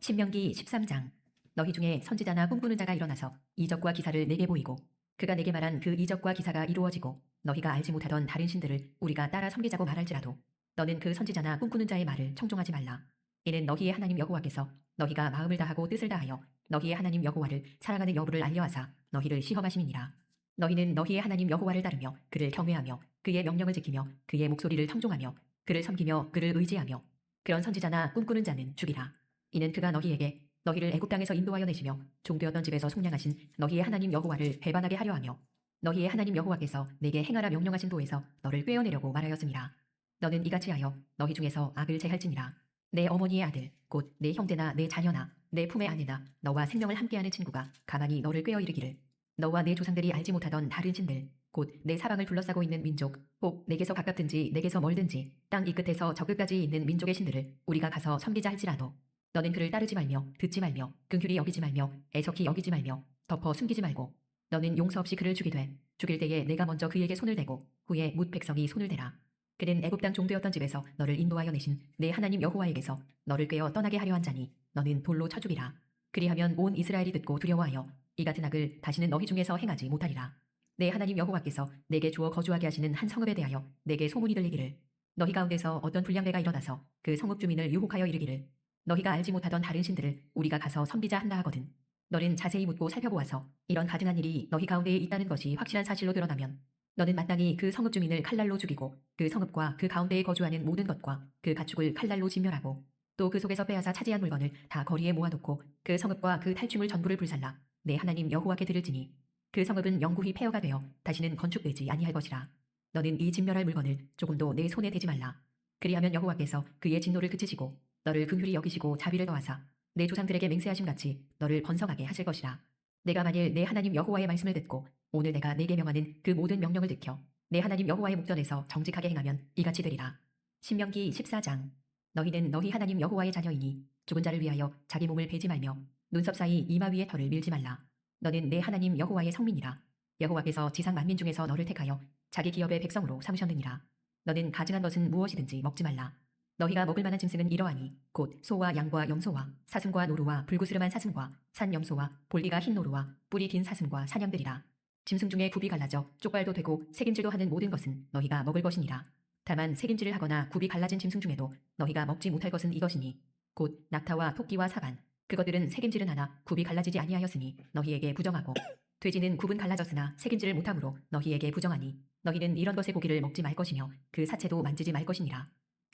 신명기 13장. 너희 중에 선지자나 꿈꾸는 자가 일어나서 이적과 기사를 내게 보이고 그가 내게 말한 그 이적과 기사가 이루어지고 너희가 알지 못하던 다른 신들을 우리가 따라 섬기자고 말할지라도 너는 그 선지자나 꿈꾸는 자의 말을 청종하지 말라. 이는 너희의 하나님 여호와께서 너희가 마음을 다하고 뜻을 다하여 너희의 하나님 여호와를 사랑하는 여부를 알려하사 너희를 시험하심이니라. 너희는 너희의 하나님 여호와를 따르며 그를 경외하며 그의 명령을 지키며 그의 목소리를 청종하며 그를 섬기며 그를 의지하며 그런 선지자나 꿈꾸는 자는 죽이라. 이는 그가 너희에게 너희를 애굽 땅에서 인도하여 내시며 종되었던 집에서 속량하신 너희의 하나님 여호와를 배반하게 하려 하며 너희의 하나님 여호와께서 내게 행하라 명령하신 도에서 너를 꿰어내려고 말하였음이라 너는 이같이 하여 너희 중에서 악을 제할지니라. 내 어머니의 아들 곧 내 형제나 내 자녀나 내 품의 아내나 너와 생명을 함께하는 친구가 가만히 너를 꿰어 이르기를. 너와 내 조상들이 알지 못하던 다른 신들 곧 내 사방을 둘러싸고 있는 민족 혹 내게서 가깝든지 내게서 멀든지 땅 이 끝에서 저 끝까지 있는 민족의 신들을 우리가 가서 섬기자 할지라도 너는 그를 따르지 말며 듣지 말며 긍휼히 여기지 말며 애석히 여기지 말며 덮어 숨기지 말고 너는 용서 없이 그를 죽이되 죽일 때에 내가 먼저 그에게 손을 대고 후에 뭇 백성이 손을 대라. 그는 애굽 땅 종되었던 집에서 너를 인도하여 내신 내 하나님 여호와에게서 너를 꿰어 떠나게 하려 한 자니 너는 돌로 쳐 죽이라. 그리하면 온 이스라엘이 듣고 두려워하여 이 같은 악을 다시는 너희 중에서 행하지 못하리라. 내 하나님 여호와께서 내게 주어 거주하게 하시는 한 성읍에 대하여 내게 소문이 들리기를. 너희 가운데서 어떤 불량배가 일어나서 그 성읍 주민을 유혹하여 이르기를 너희가 알지 못하던 다른 신들을 우리가 가서 섬기자 한다 하거든. 너는 자세히 묻고 살펴보아서 이런 가증한 일이 너희 가운데에 있다는 것이 확실한 사실로 드러나면 너는 마땅히 그 성읍 주민을 칼날로 죽이고 그 성읍과 그 가운데에 거주하는 모든 것과 그 가축을 칼날로 진멸하고 또 그 속에서 빼앗아 차지한 물건을 다 거리에 모아놓고 그 성읍과 그 탈취물 전부를 불살라. 내 하나님 여호와께 드릴지니 그 성읍은 영구히 폐허가 되어 다시는 건축되지 아니할 것이라. 너는 이 진멸할 물건을 조금도 내 손에 대지 말라. 그리하면 여호와께서 그의 진노를 그치시고 너를 긍휼히 여기시고 자비를 더하사 내 조상들에게 맹세하심 같이 너를 번성하게 하실 것이라. 내가 만일 내 하나님 여호와의 말씀을 듣고 오늘 내가 내게 명하는 그 모든 명령을 지켜 내 하나님 여호와의 목전에서 정직하게 행하면 이같이 되리라. 신명기 14장 너희는 너희 하나님 여호와의 자녀이니 죽은 자를 위하여 자기 몸을 베지 말며 눈썹 사이 이마 위에 털을 밀지 말라. 너는 내 하나님 여호와의 성민이라. 여호와께서 지상 만민 중에서 너를 택하여 자기 기업의 백성으로 삼으셨느니라. 너는 가증한 것은 무엇이든지 먹지 말라. 너희가 먹을 만한 짐승은 이러하니 곧 소와 양과 염소와 사슴과 노루와 불구스름한 사슴과 산 염소와 볼기가 흰 노루와 뿔이 긴 사슴과 사냥들이라. 짐승 중에 굽이 갈라져 쪽발도 되고 색임질도 하는 모든 것은 너희가 먹을 것이니라. 다만 색임질을 하거나 굽이 갈라진 짐승 중에도 너희가 먹지 못할 것은 이것이니 곧 낙타와 토끼와 사반 그것들은 색임질은 하나 굽이 갈라지지 아니하였으니 너희에게 부정하고 돼지는 굽은 갈라졌으나 색임질을 못함으로 너희에게 부정하니 너희는 이런 것의 고기를 먹지 말 것이며 그 사체도 만지지 말 것이니라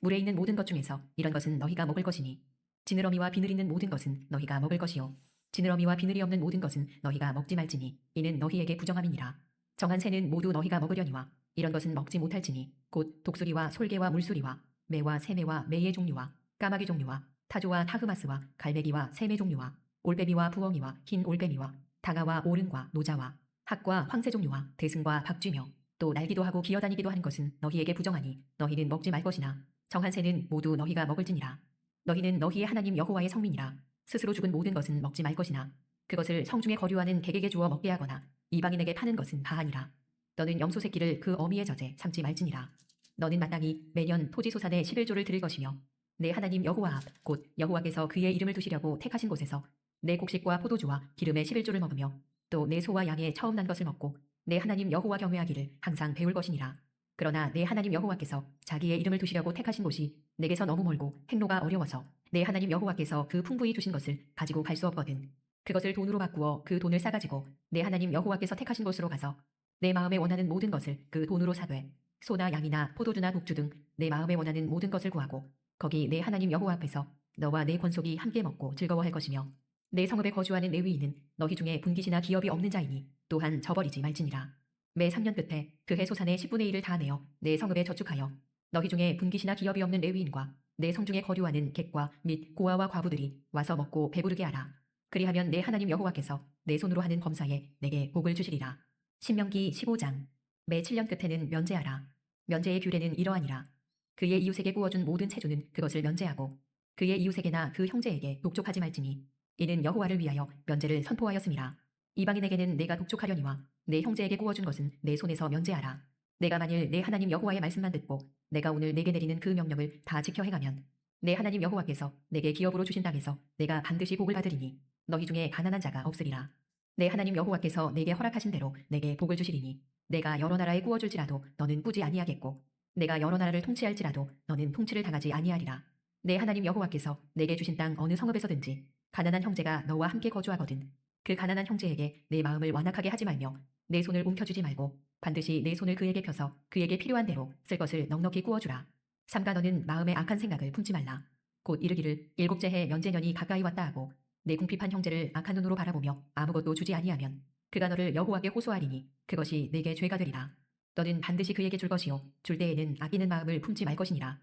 물에 있는 모든 것 중에서 이런 것은 너희가 먹을 것이니 지느러미와 비늘 있는 모든 것은 너희가 먹을 것이요. 지느러미와 비늘이 없는 모든 것은 너희가 먹지 말지니 이는 너희에게 부정함이니라. 정한 새는 모두 너희가 먹으려니와 이런 것은 먹지 못할지니 곧 독수리와 솔개와 물수리와 매와 새매와 매의 종류와 까마귀 종류와 타조와 타흐마스와 갈매기와 새매 종류와 올빼미와 부엉이와 흰 올빼미와 당아와 오른과 노자와 학과 황새 종류와 대승과 박쥐며 또 날기도 하고 기어다니기도 하는 것은 너희에게 부정하니 너희는 먹지 말 것이나 정한 새는 모두 너희가 먹을지니라. 너희는 너희의 하나님 여호와의 성민이라. 스스로 죽은 모든 것은 먹지 말 것이나 그것을 성중에 거류하는 객에게 주어 먹게 하거나 이방인에게 파는 것은 바하니라. 너는 염소 새끼를 그 어미의 젖에 삼지 말지니라. 너는 마땅히 매년 토지 소산의 11조를 드릴 것이며 내 하나님 여호와 앞 곧 여호와께서 그의 이름을 두시려고 택하신 곳에서 내 곡식과 포도주와 기름의 11조를 먹으며 또 내 소와 양의 처음 난 것을 먹고 내 하나님 여호와 경외하기를 항상 배울 것이니라. 그러나 내 하나님 여호와께서 자기의 이름을 두시려고 택하신 곳이 내게서 너무 멀고 행로가 어려워서 내 하나님 여호와께서 그 풍부히 주신 것을 가지고 갈 수 없거든. 그것을 돈으로 바꾸어 그 돈을 싸가지고 내 하나님 여호와께서 택하신 곳으로 가서 내 마음에 원하는 모든 것을 그 돈으로 사되 소나 양이나 포도주나 독주 등 내 마음에 원하는 모든 것을 구하고 거기 내 하나님 여호와 앞에서 너와 내 권속이 함께 먹고 즐거워할 것이며 내 성읍에 거주하는 레위인은 너희 중에 분깃이나 기업이 없는 자이니 또한 저버리지 말지니라. 매 3년 끝에 그 해 소산의 10분의 1을 다 내어 내 성읍에 저축하여 너희 중에 분깃이나 기업이 없는 레위인과 내 성중에 거류하는 객과 및 고아와 과부들이 와서 먹고 배부르게 하라. 그리하면 내 하나님 여호와께서 내 손으로 하는 범사에 내게 복을 주시리라. 신명기 15장 매 7년 끝에는 면제하라. 면제의 규례는 이러하니라. 그의 이웃에게 구워준 모든 채주는 그것을 면제하고 그의 이웃에게나 그 형제에게 독촉하지 말지니 이는 여호와를 위하여 면제를 선포하였음이라 이방인에게는 내가 독촉하려니와 내 형제에게 구워준 것은 내 손에서 면제하라. 내가 만일 내 하나님 여호와의 말씀만 듣고 내가 오늘 내게 내리는 그 명령을 다 지켜 행하면 내 하나님 여호와께서 내게 기업으로 주신 땅에서 내가 반드시 복을 받으리니 너희 중에 가난한 자가 없으리라. 내 하나님 여호와께서 내게 허락하신 대로 내게 복을 주시리니 내가 여러 나라에 구워줄지라도 너는 꾸지 아니하겠고 내가 여러 나라를 통치할지라도 너는 통치를 당하지 아니하리라. 내 하나님 여호와께서 내게 주신 땅 어느 성읍에서든지 가난한 형제가 너와 함께 거주하거든 그 가난한 형제에게 내 마음을 완악하게 하지 말며 내 손을 움켜주지 말고 반드시 내 손을 그에게 펴서 그에게 필요한 대로 쓸 것을 넉넉히 구워주라. 삼가 너는 마음에 악한 생각을 품지 말라. 곧 이르기를 일곱째 해 면제년이 가까이 왔다 하고 내 궁핍한 형제를 악한 눈으로 바라보며 아무것도 주지 아니하면 그가 너를 여호와께 호소하리니 그것이 내게 죄가 되리라. 너는 반드시 그에게 줄 것이요. 줄 때에는 아끼는 마음을 품지 말 것이니라.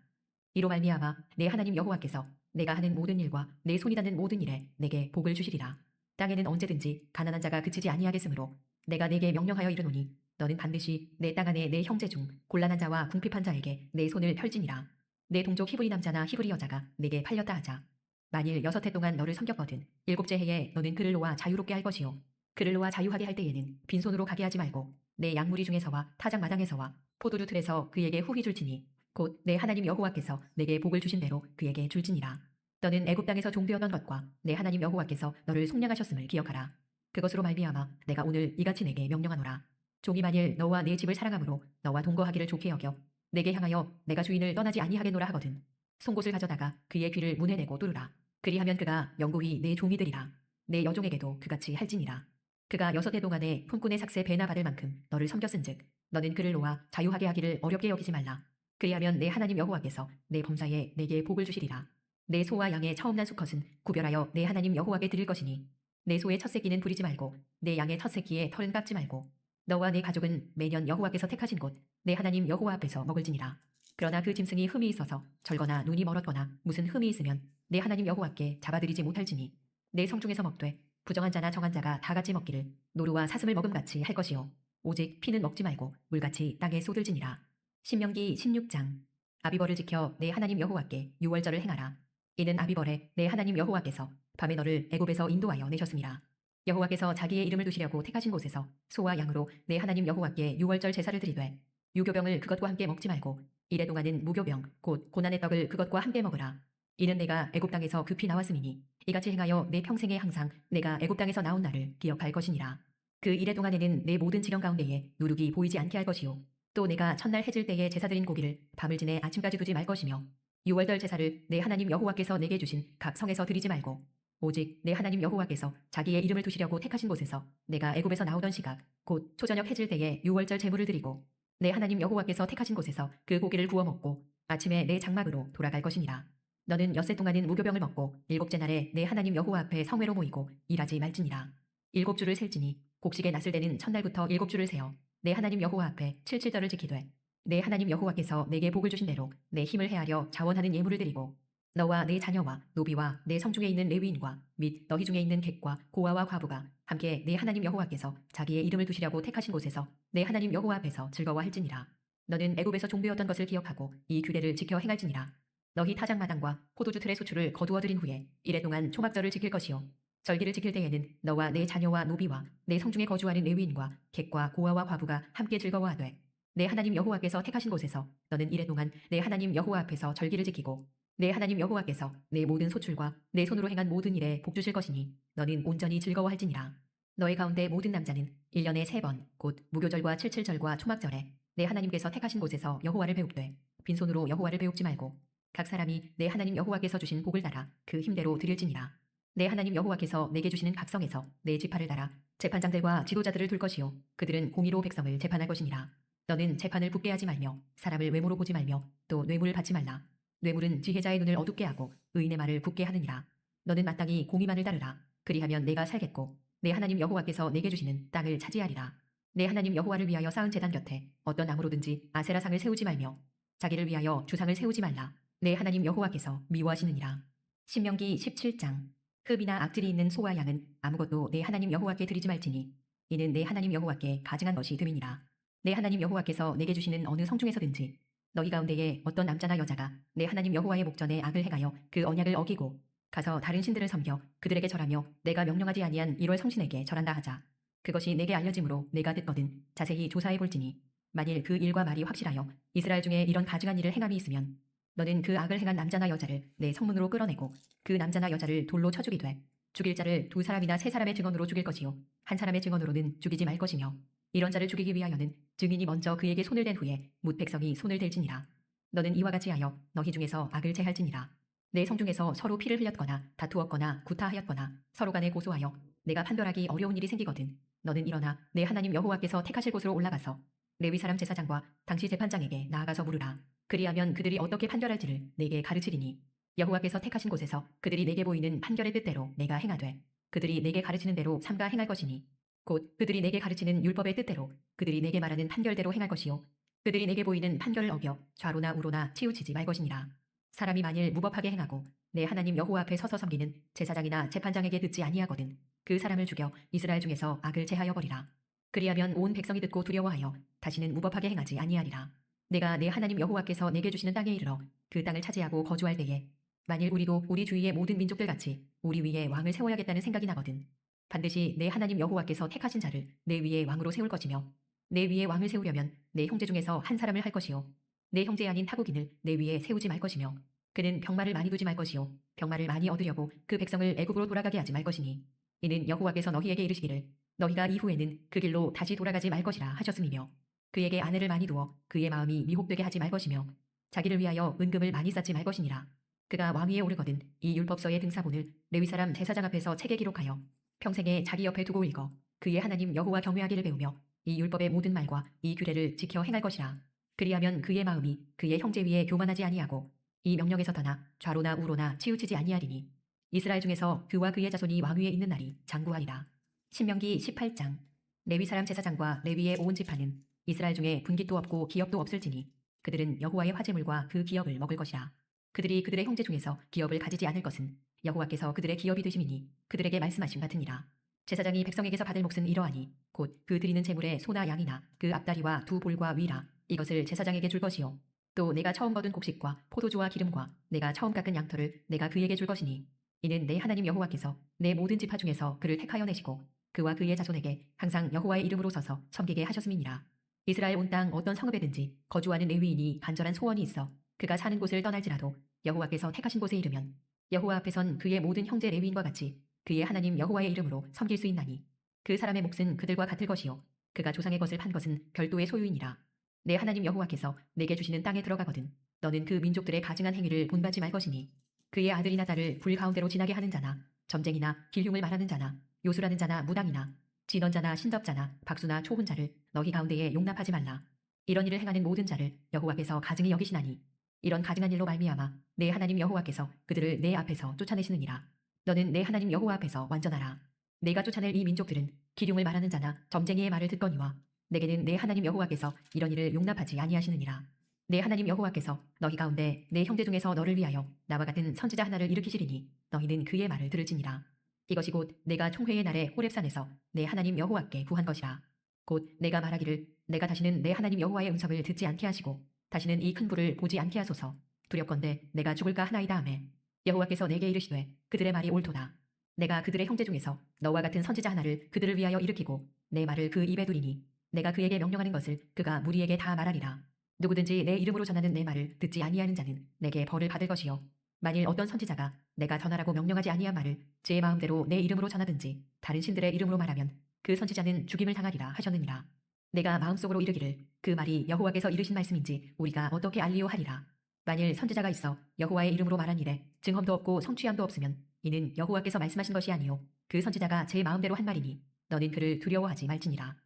이로 말미암아 내 하나님 여호와께서 내가 하는 모든 일과 내 손이 닿는 모든 일에 내게 복을 주시리라 땅에는 언제든지 가난한 자가 그치지 아니하겠으므로 내가 내게 명령하여 이르노니 너는 반드시 내 땅 안에 내 형제 중 곤란한 자와 궁핍한 자에게 내 손을 펼지니라. 내 동족 히브리 남자나 히브리 여자가 내게 팔렸다 하자. 만일 여섯 해 동안 너를 섬겼거든 일곱째 해에 너는 그를 놓아 자유롭게 할 것이요. 그를 놓아 자유하게 할 때에는 빈손으로 가게 하지 말고 내 양무리 중에서와 타작 마당에서와 포도주 틀에서 그에게 후히 줄지니 곧 내 하나님 여호와께서 내게 복을 주신 대로 그에게 줄지니라 너는 애굽 땅에서 종되었던 것과 내 하나님 여호와께서 너를 속량하셨음을 기억하라. 그것으로 말미암아 내가 오늘 이같이 내게 명령하노라. 종이 만일 너와 내 집을 사랑함으로 너와 동거하기를 좋게 여겨 내게 향하여 내가 주인을 떠나지 아니하겠노라 하거든. 송곳을 가져다가 그의 귀를 문에 내고 뚫으라. 그리하면 그가 영구히 내 종이 되리라. 내 여종에게도 그같이 할지니라. 그가 여섯 해 동안에 품꾼의 삭세 배나 받을 만큼 너를 섬겼은즉 너는 그를 놓아 자유하게 하기를 어렵게 여기지 말라. 그리하면 내 하나님 여호와께서 내 범사에 내게 복을 주시리라 내 소와 양의 처음 난 수컷은 구별하여 내 하나님 여호와께 드릴 것이니 내 소의 첫 새끼는 부리지 말고 내 양의 첫 새끼의 털은 깎지 말고 너와 내 가족은 매년 여호와께서 택하신 곳 내 하나님 여호와 앞에서 먹을지니라. 그러나 그 짐승이 흠이 있어서 절거나 눈이 멀었거나 무슨 흠이 있으면 내 하나님 여호와께 잡아들이지 못할지니 내 성중에서 먹되 부정한 자나 정한 자가 다 같이 먹기를 노루와 사슴을 먹음같이 할 것이요. 오직 피는 먹지 말고 물같이 땅에 쏟을지니라. 신명기 16장 아비벌을 지켜 내 하나님 여호와께 유월절을 행하라 이는 아비벌에 내 하나님 여호와께서 밤에 너를 애굽에서 인도하여 내셨습니다. 여호와께서 자기의 이름을 두시려고 택하신 곳에서 소와 양으로 내 하나님 여호와께 유월절 제사를 드리되 유교병을 그것과 함께 먹지 말고 이래 동안은 무교병 곧 고난의 떡을 그것과 함께 먹으라. 이는 내가 애굽 땅에서 급히 나왔음이니 이같이 행하여 내 평생에 항상 내가 애굽 땅에서 나온 날을 기억할 것이니라. 그 이래 동안에는 내 모든 지경 가운데에 누룩이 보이지 않게 할 것이요. 또 내가 첫날 해질 때에 제사 드린 고기를 밤을 지내 아침까지 두지 말 것이며 유월절 제사를 내 하나님 여호와께서 내게 주신 각 성에서 드리지 말고 오직 내 하나님 여호와께서 자기의 이름을 두시려고 택하신 곳에서 내가 애굽에서 나오던 시각 곧 초저녁 해질 때에 유월절 제물을 드리고 내 하나님 여호와께서 택하신 곳에서 그 고기를 구워 먹고 아침에 내 장막으로 돌아갈 것이니라. 너는 엿새 동안은 무교병을 먹고 일곱째 날에 내 하나님 여호와 앞에 성회로 모이고 일하지 말지니라. 일곱 주를 셀지니 곡식에 낫을 때는 첫날부터 일곱 주를 세어 내 하나님 여호와 앞에 칠칠절을 지키되 내 하나님 여호와께서 내게 복을 주신 대로 내 힘을 헤아려 자원하는 예물을 드리고 너와 내 자녀와 노비와 내 성중에 있는 레위인과 및 너희 중에 있는 객과 고아와 과부가 함께 내 하나님 여호와께서 자기의 이름을 두시려고 택하신 곳에서 내 하나님 여호와 앞에서 즐거워할지니라. 너는 애굽에서 종되었던 것을 기억하고 이 규례를 지켜 행할지니라. 너희 타작마당과 포도주 틀의 수출을 거두어 들인 후에 이래 동안 초막절을 지킬 것이요. 절기를 지킬 때에는 너와 내 자녀와 노비와 내 성중에 거주하는 레위인과 객과 고아와 과부가 함께 즐거워하되 내 하나님 여호와께서 택하신 곳에서 너는 이래 동안 내 하나님 여호와 앞에서 절기를 지키고 내 하나님 여호와께서 내 모든 소출과 내 손으로 행한 모든 일에 복 주실 것이니 너는 온전히 즐거워할지니라. 너희 가운데 모든 남자는 1년에 세 번 곧 무교절과 칠칠절과 초막절에 내 하나님께서 택하신 곳에서 여호와를 배웁되 빈손으로 여호와를 배웁지 말고 각 사람이 내 하나님 여호와께서 주신 복을 따라 그 힘대로 드릴지니라. 내 하나님 여호와께서 내게 주시는 각성에서 내 지파를 따라 재판장들과 지도자들을 둘 것이요 그들은 공의로 백성을 재판할 것이니라 너는 재판을 붙게 하지 말며 사람을 외모로 보지 말며 또 뇌물을 받지 말라. 뇌물은 지혜자의 눈을 어둡게 하고 의인의 말을 굳게 하느니라. 너는 마땅히 공의만을 따르라. 그리하면 내가 살겠고 내 하나님 여호와께서 내게 주시는 땅을 차지하리라. 내 하나님 여호와를 위하여 쌓은 제단 곁에 어떤 나무로든지 아세라상을 세우지 말며 자기를 위하여 주상을 세우지 말라. 내 하나님 여호와께서 미워하시느니라. 신명기 17장. 흡이나 악질이 있는 소와 양은 아무것도 내 하나님 여호와께 드리지 말지니 이는 내 하나님 여호와께 가증한 것이 됨이니라 내 하나님 여호와께서 내게 주시는 어느 성 중에서든지 너희 가운데에 어떤 남자나 여자가 내 하나님 여호와의 목전에 악을 행하여 그 언약을 어기고 가서 다른 신들을 섬겨 그들에게 절하며 내가 명령하지 아니한 1월 성신에게 절한다 하자. 그것이 내게 알려짐으로 내가 듣거든 자세히 조사해 볼지니 만일 그 일과 말이 확실하여 이스라엘 중에 이런 가증한 일을 행함이 있으면 너는 그 악을 행한 남자나 여자를 내 성문으로 끌어내고 그 남자나 여자를 돌로 쳐 죽이되 죽일 자를 두 사람이나 세 사람의 증언으로 죽일 것이요 한 사람의 증언으로는 죽이지 말 것이며 이런 자를 죽이기 위하여는 증인이 먼저 그에게 손을 댄 후에 뭇 백성이 손을 댈지니라. 너는 이와 같이 하여 너희 중에서 악을 제할지니라. 내 성중에서 서로 피를 흘렸거나 다투었거나 구타하였거나 서로 간에 고소하여 내가 판별하기 어려운 일이 생기거든. 너는 일어나 내 하나님 여호와께서 택하실 곳으로 올라가서 레위 사람 제사장과 당시 재판장에게 나아가서 물으라. 그리하면 그들이 어떻게 판결할지를 내게 가르치리니. 여호와께서 택하신 곳에서 그들이 내게 보이는 판결의 뜻대로 내가 행하되 그들이 내게 가르치는 대로 삼가 행할 것이니 곧 그들이 내게 가르치는 율법의 뜻대로 그들이 내게 말하는 판결대로 행할 것이요. 그들이 내게 보이는 판결을 어겨 좌로나 우로나 치우치지 말 것이니라 사람이 만일 무법하게 행하고 내 하나님 여호와 앞에 서서 섬기는 제사장이나 재판장에게 듣지 아니하거든 그 사람을 죽여 이스라엘 중에서 악을 제하여 버리라. 그리하면 온 백성이 듣고 두려워하여 다시는 무법하게 행하지 아니하리라. 내가 내 하나님 여호와께서 내게 주시는 땅에 이르러 그 땅을 차지하고 거주할 때에 만일 우리도 우리 주위의 모든 민족들 같이 우리 위에 왕을 세워야겠다는 생각이 나거든 반드시 내 하나님 여호와께서 택하신 자를 내 위에 왕으로 세울 것이며 내 위에 왕을 세우려면 내 형제 중에서 한 사람을 할 것이요 내 형제 아닌 타국인을 내 위에 세우지 말 것이며 그는 병마를 많이 두지 말 것이요 병마를 많이 얻으려고 그 백성을 애굽으로 돌아가게 하지 말 것이니 이는 여호와께서 너희에게 이르시기를 너희가 이후에는 그 길로 다시 돌아가지 말 것이라 하셨음이며 그에게 아내를 많이 두어 그의 마음이 미혹되게 하지 말 것이며 자기를 위하여 은금을 많이 쌓지 말 것이니라. 그가 왕위에 오르거든 이 율법서의 등사본을 레위 사람 제사장 앞에서 책에 기록하여 평생에 자기 옆에 두고 읽어. 그의 하나님 여호와 경외하기를 배우며 이 율법의 모든 말과 이 규례를 지켜 행할 것이라. 그리하면 그의 마음이 그의 형제 위에 교만하지 아니하고 이 명령에서 떠나 좌로나 우로나 치우치지 아니하리니 이스라엘 중에서 그와 그의 자손이 왕위에 있는 날이 장구하리라. 신명기 18장. 레위 사람 제사장과 레위의 온 지파는 이스라엘 중에 분깃도 없고 기업도 없을지니 그들은 여호와의 화제물과 그 기업을 먹을 것이라. 그들이 그들의 형제 중에서 기업을 가지지 않을 것은 여호와께서 그들의 기업이 되심이니 그들에게 말씀하심 같으니라. 제사장이 백성에게서 받을 몫은 이러하니 곧 그 드리는 재물의 소나 양이나 그 앞다리와 두 볼과 위라. 이것을 제사장에게 줄 것이요. 또 내가 처음 거둔 곡식과 포도주와 기름과 내가 처음 깎은 양털을 내가 그에게 줄 것이니 이는 내 하나님 여호와께서 내 모든 지파 중에서 그를 택하여 내시고 그와 그의 자손에게 항상 여호와의 이름으로 서서 섬기게 하셨음이니라. 이스라엘 온 땅 어떤 성읍에든지 거주하는 레위인이 간절한 소원이 있어 그가 사는 곳을 떠날지라도 여호와께서 택하신 곳에 이르면 여호와 앞에선 그의 모든 형제 레위인과 같이 그의 하나님 여호와의 이름으로 섬길 수 있나니 그 사람의 몫은 그들과 같을 것이요 그가 조상의 것을 판 것은 별도의 소유이니라. 내 하나님 여호와께서 내게 주시는 땅에 들어가거든 너는 그 민족들의 가증한 행위를 본받지 말 것이니 그의 아들이나 딸을 불 가운데로 지나게 하는 자나 점쟁이나 길흉을 말하는 자나 요술하는 자나 무당이나 진언자나 신덕자나 박수나 초혼자를 너희 가운데에 용납하지 말라. 이런 일을 행하는 모든 자를 여호와께서 가증히 여기시나니 이런 가증한 일로 말미암아 내 하나님 여호와께서 그들을 내 앞에서 쫓아내시느니라. 너는 내 하나님 여호와 앞에서 완전하라. 내가 쫓아낼 이 민족들은 기륭을 말하는 자나 점쟁이의 말을 듣거니와 내게는 내 하나님 여호와께서 이런 일을 용납하지 아니하시느니라. 내 하나님 여호와께서 너희 가운데 내 형제 중에서 너를 위하여 나와 같은 선지자 하나를 일으키시리니 너희는 그의 말을 들을지니라. 이것이 곧 내가 총회의 날에 호렙산에서 내 하나님 여호와께 구한 것이라. 곧 내가 말하기를 내가 다시는 내 하나님 여호와의 음성을 듣지 않게 하시고 다시는 이 큰 불을 보지 않게 하소서. 두렵건대 내가 죽을까 하나이다 하매. 여호와께서 내게 이르시되 그들의 말이 옳도다. 내가 그들의 형제 중에서 너와 같은 선지자 하나를 그들을 위하여 일으키고 내 말을 그 입에 두리니 내가 그에게 명령하는 것을 그가 무리에게 다 말하리라. 누구든지 내 이름으로 전하는 내 말을 듣지 아니하는 자는 내게 벌을 받을 것이요. 만일 어떤 선지자가 내가 전하라고 명령하지 아니한 말을 제 마음대로 내 이름으로 전하든지 다른 신들의 이름으로 말하면 그 선지자는 죽임을 당하리라 하셨느니라 내가 마음속으로 이르기를 그 말이 여호와께서 이르신 말씀인지 우리가 어떻게 알리오 하리라 만일 선지자가 있어 여호와의 이름으로 말한 일에 증언도 없고 성취함도 없으면 이는 여호와께서 말씀하신 것이 아니요 그 선지자가 제 마음대로 한 말이니 너는 그를 두려워하지 말지니라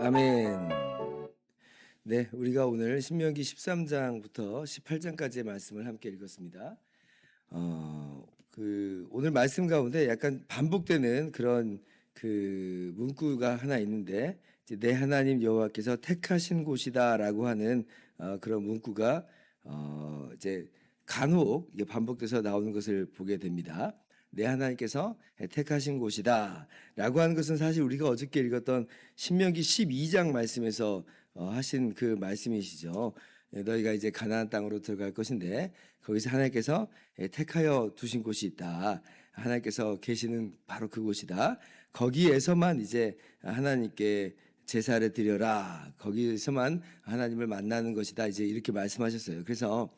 아멘. 네, 우리가 오늘 신명기 13장부터 18장까지의 말씀을 함께 읽었습니다. 어, 그 오늘 말씀 가운데 약간 반복되는 그런 그 문구가 하나 있는데 내 하나님 여호와께서 택하신 곳이다라고 하는 어, 그런 문구가 어, 이제 간혹 반복돼서 나오는 것을 보게 됩니다. 내 하나님께서 택하신 곳이다 라고 하는 것은 사실 우리가 어저께 읽었던 신명기 12장 말씀에서 어, 하신 그 말씀이시죠. 예, 너희가 이제 가나안 땅으로 들어갈 것인데 거기서 하나님께서 예, 택하여 두신 곳이 있다. 하나님께서 계시는 바로 그곳이다. 거기에서만 이제 하나님께 제사를 드려라. 거기서만 하나님을 만나는 것이다. 이제 이렇게 말씀하셨어요. 그래서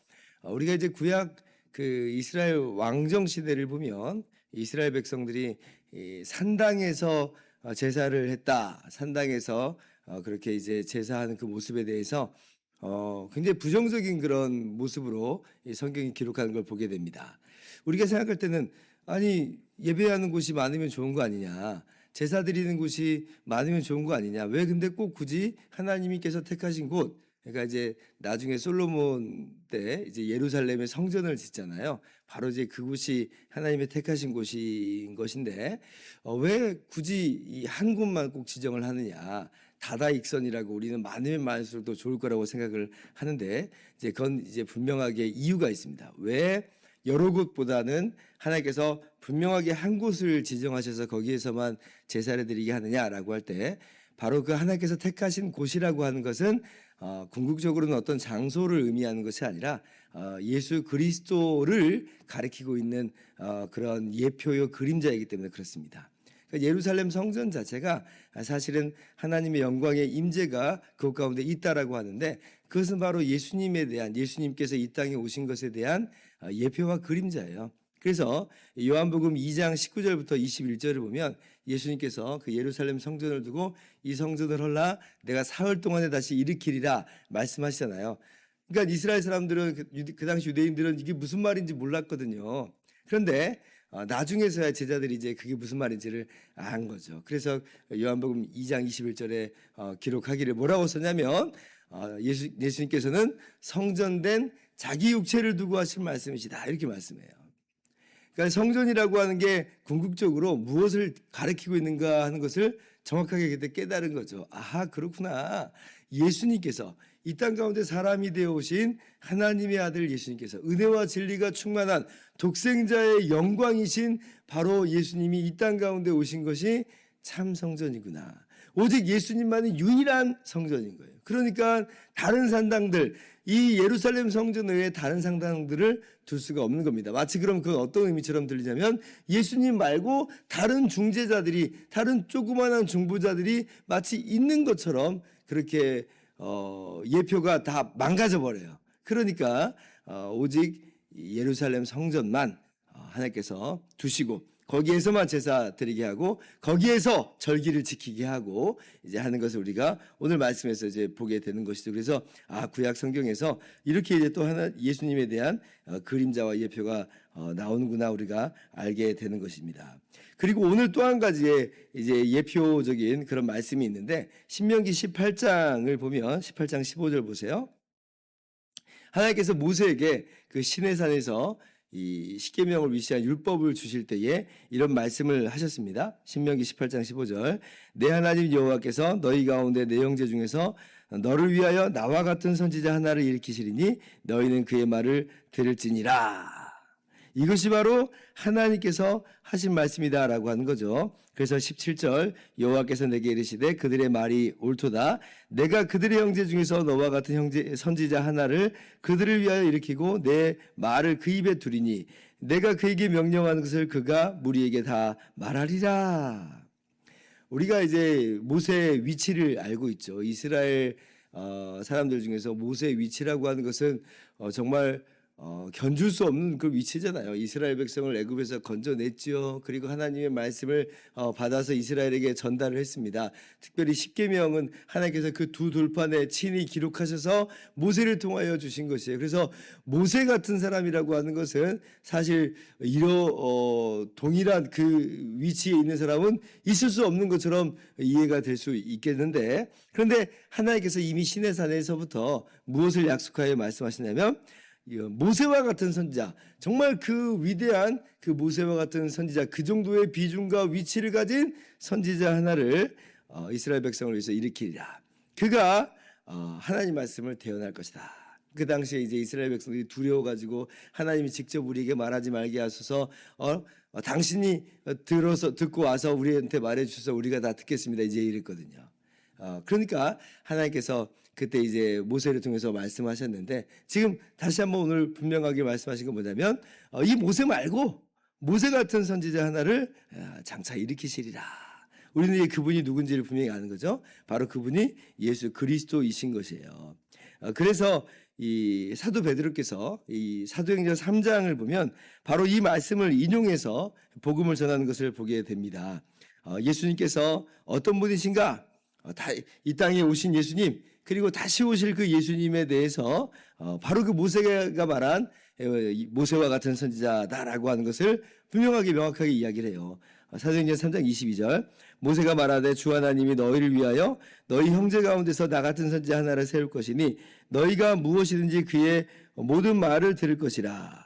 어, 우리가 이제 구약 그 이스라엘 왕정 시대를 보면 이스라엘 백성들이 이 산당에서 어, 제사를 했다. 산당에서 어, 그렇게 이제 제사하는 그 모습에 대해서 어, 굉장히 부정적인 그런 모습으로 이 성경이 기록하는 걸 보게 됩니다. 우리가 생각할 때는 아니 예배하는 곳이 많으면 좋은 거 아니냐. 제사 드리는 곳이 많으면 좋은 거 아니냐. 왜 근데 꼭 굳이 하나님께서 택하신 곳 그러니까 이제 나중에 솔로몬 때 이제 예루살렘에 성전을 짓잖아요. 바로 이제 그곳이 하나님의 택하신 곳인 것인데 어, 왜 굳이 이 한 곳만 꼭 지정을 하느냐? 다다익선이라고 우리는 많으면 많을수록 더 좋을 거라고 생각을 하는데 이제 그건 이제 분명하게 이유가 있습니다. 왜 여러 곳보다는 하나님께서 분명하게 한 곳을 지정하셔서 거기에서만 제사를 드리게 하느냐라고 할 때 바로 그 하나님께서 택하신 곳이라고 하는 것은 어, 궁극적으로는 어떤 장소를 의미하는 것이 아니라 어, 예수 그리스도를 가리키고 있는 어, 그런 예표요 그림자이기 때문에 그렇습니다. 그러니까 예루살렘 성전 자체가 사실은 하나님의 영광의 임재가 그곳 가운데 있다라고 하는데 그것은 바로 예수님에 대한 예수님께서 이 땅에 오신 것에 대한 어, 예표와 그림자예요. 그래서 요한복음 2장 19절부터 21절을 보면 예수님께서 그 예루살렘 성전을 두고 이 성전을 헐라 내가 사흘 동안에 다시 일으키리라 말씀하시잖아요. 그러니까 이스라엘 사람들은 그, 그 당시 유대인들은 이게 무슨 말인지 몰랐거든요. 그런데 어, 나중에서야 제자들이 이제 그게 무슨 말인지를 안 거죠. 그래서 요한복음 2장 21절에 어, 기록하기를 뭐라고 썼냐면 어, 예수, 예수님께서는 성전된 자기 육체를 두고 하신 말씀이시다 이렇게 말씀해요. 그러니까 성전이라고 하는 게 궁극적으로 무엇을 가리키고 있는가 하는 것을 정확하게 그때 깨달은 거죠. 아하 그렇구나. 예수님께서 이 땅 가운데 사람이 되어 오신 하나님의 아들 예수님께서 은혜와 진리가 충만한 독생자의 영광이신 바로 예수님이 이 땅 가운데 오신 것이 참 성전이구나. 오직 예수님만이 유일한 성전인 거예요. 그러니까 다른 산당들, 이 예루살렘 성전 외에 다른 상당들을 둘 수가 없는 겁니다. 마치 그럼 그 어떤 의미처럼 들리냐면 예수님 말고 다른 중재자들이, 다른 조그마한 중보자들이 마치 있는 것처럼 그렇게 어, 예표가 다 망가져 버려요. 그러니까 어, 오직 이 예루살렘 성전만 어, 하나님께서 두시고 거기에서만 제사 드리게 하고 거기에서 절기를 지키게 하고 이제 하는 것을 우리가 오늘 말씀에서 이제 보게 되는 것이죠. 그래서 아 구약 성경에서 이렇게 이제 또 하나 예수님에 대한 어, 그림자와 예표가 어, 나오는구나 우리가 알게 되는 것입니다. 그리고 오늘 또 한 가지의 이제 예표적인 그런 말씀이 있는데 신명기 18장을 보면 18장 15절 보세요. 하나님께서 모세에게 그 시내산에서 이 십계명을 위시한 율법을 주실 때에 이런 말씀을 하셨습니다. 신명기 18장 15절 내 하나님 여호와께서 너희 가운데 내 형제 중에서 너를 위하여 나와 같은 선지자 하나를 일으키시리니 너희는 그의 말을 들을지니라. 이것이 바로 하나님께서 하신 말씀이다라고 하는 거죠. 그래서 17절 여호와께서 내게 이르시되 그들의 말이 옳도다. 내가 그들의 형제 중에서 너와 같은 형제 선지자 하나를 그들을 위하여 일으키고 내 말을 그 입에 두리니 내가 그에게 명령하는 것을 그가 무리에게 다 말하리라. 우리가 이제 모세의 위치를 알고 있죠. 이스라엘 어, 사람들 중에서 모세의 위치라고 하는 것은 어, 정말 어, 견줄 수 없는 그 위치잖아요. 이스라엘 백성을 애굽에서 건져냈지요. 그리고 하나님의 말씀을 어, 받아서 이스라엘에게 전달을 했습니다. 특별히 십계명은 하나님께서 그 두 돌판에 친히 기록하셔서 모세를 통하여 주신 것이에요. 그래서 모세 같은 사람이라고 하는 것은 사실 이러 어, 동일한 그 위치에 있는 사람은 있을 수 없는 것처럼 이해가 될 수 있겠는데 그런데 하나님께서 이미 시내산에서부터 무엇을 약속하여 말씀하시냐면 이 모세와 같은 선지자, 정말 그 위대한 그 모세와 같은 선지자, 그 정도의 비중과 위치를 가진 선지자 하나를 어, 이스라엘 백성을 위해서 일으키리라. 그가 어, 하나님 말씀을 대언할 것이다. 그 당시에 이제 이스라엘 백성들이 두려워가지고 하나님이 직접 우리에게 말하지 말게 하소서. 어, 어, 당신이 들어서 듣고 와서 우리한테 말해 주셔서 우리가 다 듣겠습니다. 이제 이랬거든요. 어, 그러니까 하나님께서 그때 이제 모세를 통해서 말씀하셨는데 지금 다시 한번 오늘 분명하게 말씀하신 건 뭐냐면 어, 이 모세 말고 모세 같은 선지자 하나를 아, 장차 일으키시리라. 우리는 이제 그분이 누군지를 분명히 아는 거죠. 바로 그분이 예수 그리스도이신 것이에요. 어, 그래서 이 사도 베드로께서 이 사도행전 3장을 보면 바로 이 말씀을 인용해서 복음을 전하는 것을 보게 됩니다. 어, 예수님께서 어떤 분이신가? 이 땅에 오신 예수님 그리고 다시 오실 그 예수님에 대해서 어, 바로 그 모세가 말한 모세와 같은 선지자다라고 하는 것을 분명하게 명확하게 이야기를 해요. 어, 사도행전 3장 22절 모세가 말하되 주 하나님이 너희를 위하여 너희 형제 가운데서 나 같은 선지자 하나를 세울 것이니 너희가 무엇이든지 그의 모든 말을 들을 것이라.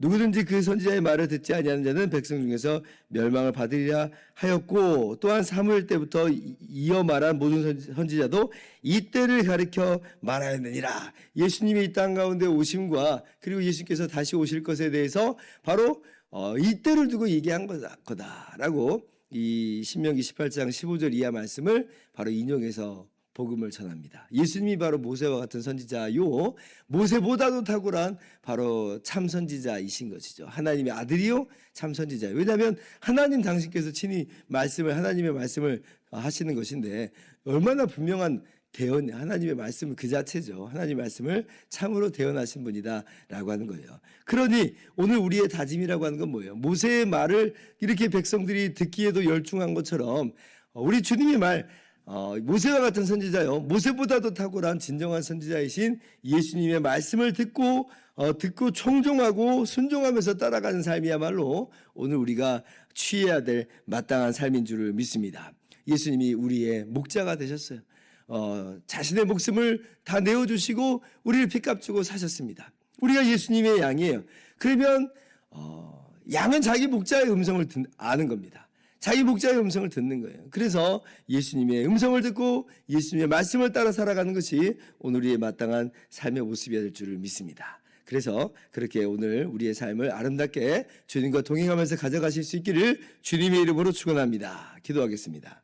누구든지 그 선지자의 말을 듣지 아니하는 자는 백성 중에서 멸망을 받으리라 하였고 또한 사무엘 때부터 이- 이어 말한 모든 선지- 선지자도 이때를 가리켜 말하였느니라. 예수님이 이 땅 가운데 오심과 그리고 예수께서 다시 오실 것에 대해서 바로 어, 이때를 두고 얘기한 거다, 거다라고 이 신명기 18장 15절 이하 말씀을 바로 인용해서 복음을 전합니다. 예수님이 바로 모세와 같은 선지자요. 모세보다도 탁월한 바로 참 선지자이신 것이죠. 하나님의 아들이요 참 선지자. 왜냐하면 하나님 당신께서 친히 말씀을 하나님의 말씀을 하시는 것인데 얼마나 분명한 대언 하나님의 말씀은 그 자체죠. 하나님의 말씀을 참으로 대언하신 분이다라고 하는 거예요. 그러니 오늘 우리의 다짐이라고 하는 건 뭐예요? 모세의 말을 이렇게 백성들이 듣기에도 열중한 것처럼 어, 우리 주님의 말 어, 모세와 같은 선지자요. 모세보다도 탁월한 진정한 선지자이신 예수님의 말씀을 듣고 어, 듣고 청종하고 순종하면서 따라가는 삶이야말로 오늘 우리가 취해야 될 마땅한 삶인 줄을 믿습니다. 예수님이 우리의 목자가 되셨어요. 어, 자신의 목숨을 다 내어 주시고 우리를 핏값 주고 사셨습니다. 우리가 예수님의 양이에요. 그러면 어, 양은 자기 목자의 음성을 듣, 아는 겁니다. 자기 목자의 음성을 듣는 거예요. 그래서 예수님의 음성을 듣고 예수님의 말씀을 따라 살아가는 것이 오늘 우리의 마땅한 삶의 모습이어야 될 줄을 믿습니다. 그래서 그렇게 오늘 우리의 삶을 아름답게 주님과 동행하면서 가져가실 수 있기를 주님의 이름으로 축원합니다. 기도하겠습니다.